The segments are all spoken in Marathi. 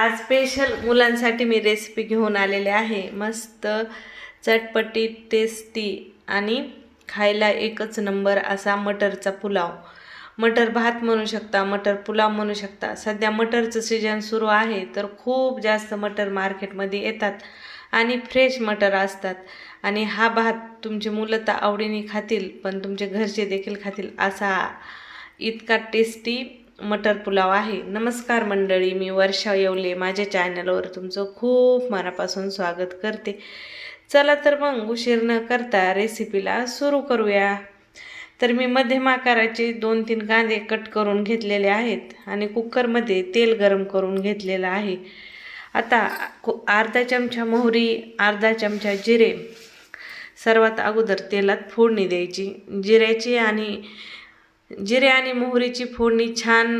आज स्पेशल मुलांसाठी मी रेसिपी घेऊन आलेले आहे. मस्त चटपटी टेस्टी आणि खायला एकच नंबर असा मटरचा पुलाव. मटर भात म्हणू शकता मटर पुलाव म्हणू शकता. सध्या मटरचं सीजन सुरू आहे तर खूप जास्त मटर मार्केटमध्ये येतात आणि फ्रेश मटर असतात. आणि हा भात तुमची मुलं तर आवडीने खातील पण तुमचे घरचे देखील खातील असा इतका टेस्टी मटर पुलाव आहे. नमस्कार मंडळी मी वर्षा येवले. माझ्या चॅनलवर तुमचं खूप मनापासून स्वागत करते. चला तर मग उशीर न करता रेसिपीला सुरू करूया. तर मी मध्यम आकाराचे दोन तीन कांदे कट करून घेतलेले आहेत आणि कुकरमध्ये तेल गरम करून घेतलेलं आहे. आता कु- अर्धा चमचा मोहरी अर्धा चमचा जिरे. सर्वात अगोदर तेलात फोडणी द्यायची. जिऱ्याची आणि जिरे आणि मोहरीची फोडणी छान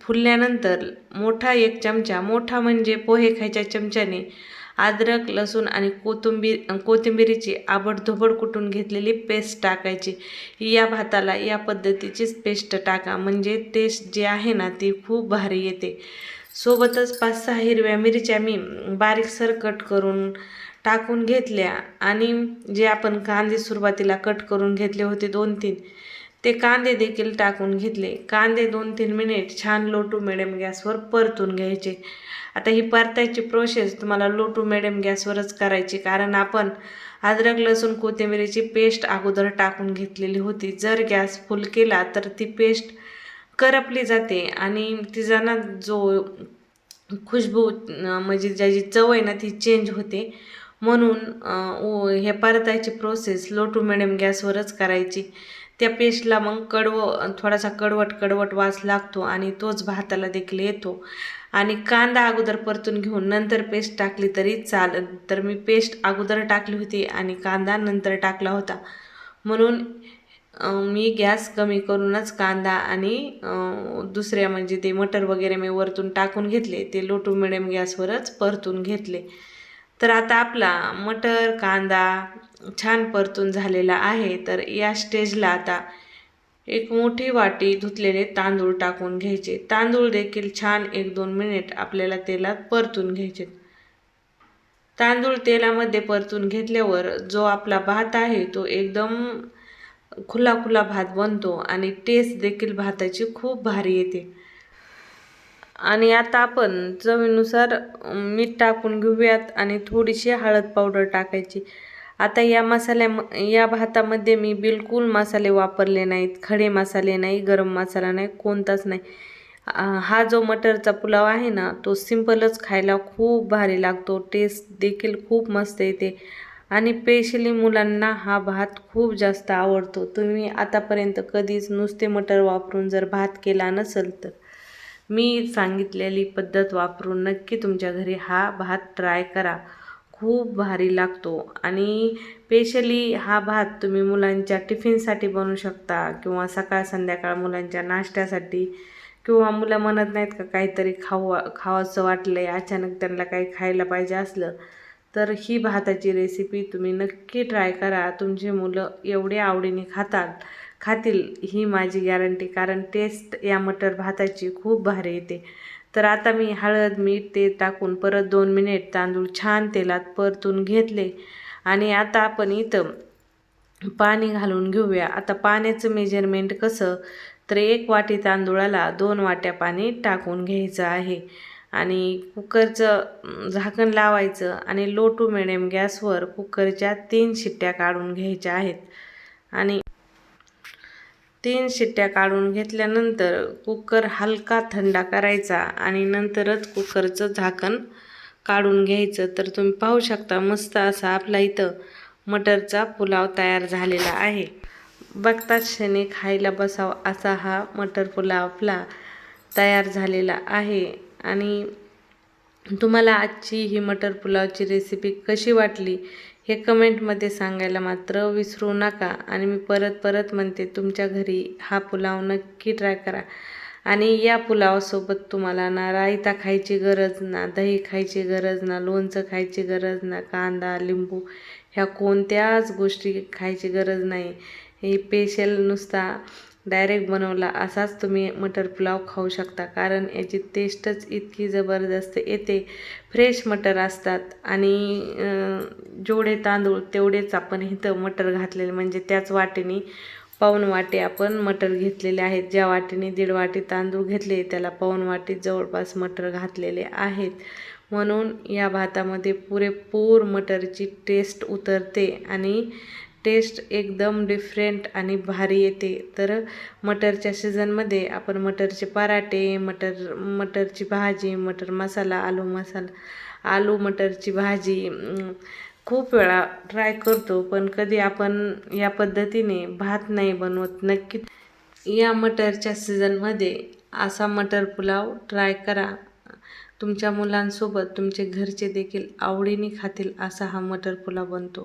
फुलल्यानंतर मोठा एक चमचा मोठा म्हणजे पोहे खायच्या चमच्याने अद्रक लसूण आणि कोथिंबीर कोथिंबिरीची आबडधोबड कुटून घेतलेली पेस्ट टाकायची. या भाताला या पद्धतीचीच पेस्ट टाका म्हणजे टेस्ट जी आहे ना ती खूप भारी येते. सोबतच पाच सहा हिरव्या मिरच्या मी बारीकसर कट करून टाकून घेतल्या आणि जे आपण कांदे सुरुवातीला कट करून घेतले होते दोन तीन ते कांदे देखील टाकून घेतले. कांदे दोन तीन मिनिट छान लो टू मिडियम गॅसवर परतून घ्यायचे. आता ही परतायची प्रोसेस तुम्हाला लो टू मिडियम गॅसवरच करायची. कारण आपण अद्रक लसूण कोथिंबिरीची पेस्ट अगोदर टाकून घेतलेली होती. जर गॅस फुल केला तर ती पेस्ट करपली जाते. आणि तिचा ना जो खुशबू म्हणजे ज्याची चव आहे ना ती चेंज होते. म्हणून हे परतायची प्रोसेस लो टू मिडियम गॅसवरच करायची. त्या पेस्टला मग कडव थोडासा कडवट कडवट वास लागतो आणि तोच भाताला देखील येतो. आणि कांदा अगोदर परतून घेऊन नंतर पेस्ट टाकली तरी चाल तर मी पेस्ट अगोदर टाकली होती आणि कांदा नंतर टाकला होता. म्हणून मी गॅस कमी करूनच कांदा आणि दुसऱ्या म्हणजे ते मटर वगैरे मी वरतून टाकून घेतले. ते लो टू मिडियम गॅसवरच परतून घेतले. तर आता आपला मटर कांदा छान परतून झालेला आहे. तर या स्टेजला आता एक मोठी वाटी धुतलेले तांदूळ टाकून घ्यायचे. तांदूळ देखील छान एक दोन मिनिट आपल्याला तेलात परतून घ्यायचे. तांदूळ तेलामध्ये परतून घेतल्यावर जो आपला भात आहे तो एकदम खुला खुला भात बनतो आणि टेस्ट देखील भाताची खूप भारी येते. आणि आता आपण चवीनुसार मीठ टाकून घेऊयात आणि थोडीशी हळद पावडर टाकायची. आता या मसाल्या या भातामध्ये मी बिलकुल मसाले वापरले नाहीत. खडे मसाले नाही गरम मसाला नाही कोणताच नाही. हा जो मटरचा पुलाव आहे ना तो सिंपलच खायला खूप भारी लागतो. टेस्ट देखील खूप मस्त येते. आणि स्पेशली मुलांना हा भात खूप जास्त आवडतो. तुम्ही आतापर्यंत कधीच नुसते मटर वापरून जर भात केला नसेल तर. मी सांगितलेली पद्धत वापरून नक्की तुमच्या घरी हा भात ट्राय करा. खूप भारी लागतो. आणि स्पेशली हा भात तुम्ही मुलांच्या टिफिनसाठी बनवू शकता किंवा सकाळ संध्याकाळ मुलांच्या नाश्त्यासाठी किंवा मुलं म्हणत नाहीत का काहीतरी खाऊ खावाचं वाटलं आहे अचानक त्यांना काही खायला पाहिजे असलं तर ही भाताची रेसिपी तुम्ही नक्की ट्राय करा. तुमची मुलं एवढे आवडीने खातात. खातील ही माझी गॅरंटी कारण टेस्ट या मटर भाताची खूप भारी येते. तर आता मी हळद मीठ ते टाकून परत दोन मिनिट तांदूळ छान तेलात परतून घेतले. आणि आता आपण इथं पाणी घालून घेऊया. आता पाण्याचं मेजरमेंट कसं? तर एक वाटी तांदूळाला दोन वाट्या पाणी टाकून घ्यायचं आहे. आणि कुकरचं झाकण लावायचं आणि लो टू मिडियम गॅसवर कुकरच्या तीन शिट्ट्या काढून घ्यायच्या आहेत. आणि तीन शिट्ट्या काढून घेतल्यानंतर कुकर हलका थंडा करायचा आणि नंतरच कुकरचं झाकण काढून घ्यायचं. तर तुम्ही पाहू शकता मस्त असा आपला इथं मटरचा पुलाव तयार झालेला आहे. बघताच क्षणी खायला बसावा असा हा मटर पुलाव आपला तयार झालेला आहे. आणि तुम्हाला आजची ही मटर पुलावची रेसिपी कशी वाटली हे कमेंटमध्ये सांगायला मात्र विसरू नका. आणि मी परत परत म्हणते तुमच्या घरी हा पुलाव नक्की ट्राय करा. आणि या पुलावासोबत तुम्हाला ना रायता खायची गरज ना दही खायची गरज ना लोणचं खायची गरज ना कांदा लिंबू ह्या कोणत्याच गोष्टी खायची गरज नाही. हे स्पेशल नुसता डायरेक्ट बनवला असाच तुम्ही मटर पुलाव खाऊ शकता. कारण याची टेस्टच इतकी जबरदस्त येते. फ्रेश मटर असतात आणि जेवढे तांदूळ तेवढेच आपण इथं मटर घातलेले. म्हणजे त्याच वाटेने पाऊन वाटे आपण मटर घेतलेले आहेत. ज्या वाटेने दीड वाटी तांदूळ घेतले त्याला पाऊन वाटी जवळपास मटर घातलेले आहेत. म्हणून या भातामध्ये पुरेपूर मटरची टेस्ट उतरते आणि टेस्ट एकदम डिफरंट आणि भारी येते. तर मटरच्या सीझनमध्ये आपण मटरचे पराठे मटर मटरची भाजी मटर मसाला आलू मसाला आलू मटरची भाजी खूप वेळा ट्राय करतो. पण कधी आपण या पद्धतीने भात नाही बनवत. नक्की या मटरच्या सीझनमध्ये असा मटर पुलाव ट्राय करा. तुमच्या मुलांसोबत तुमचे घरचे देखील आवडीने खातील असा हा मटर पुलाव बनतो.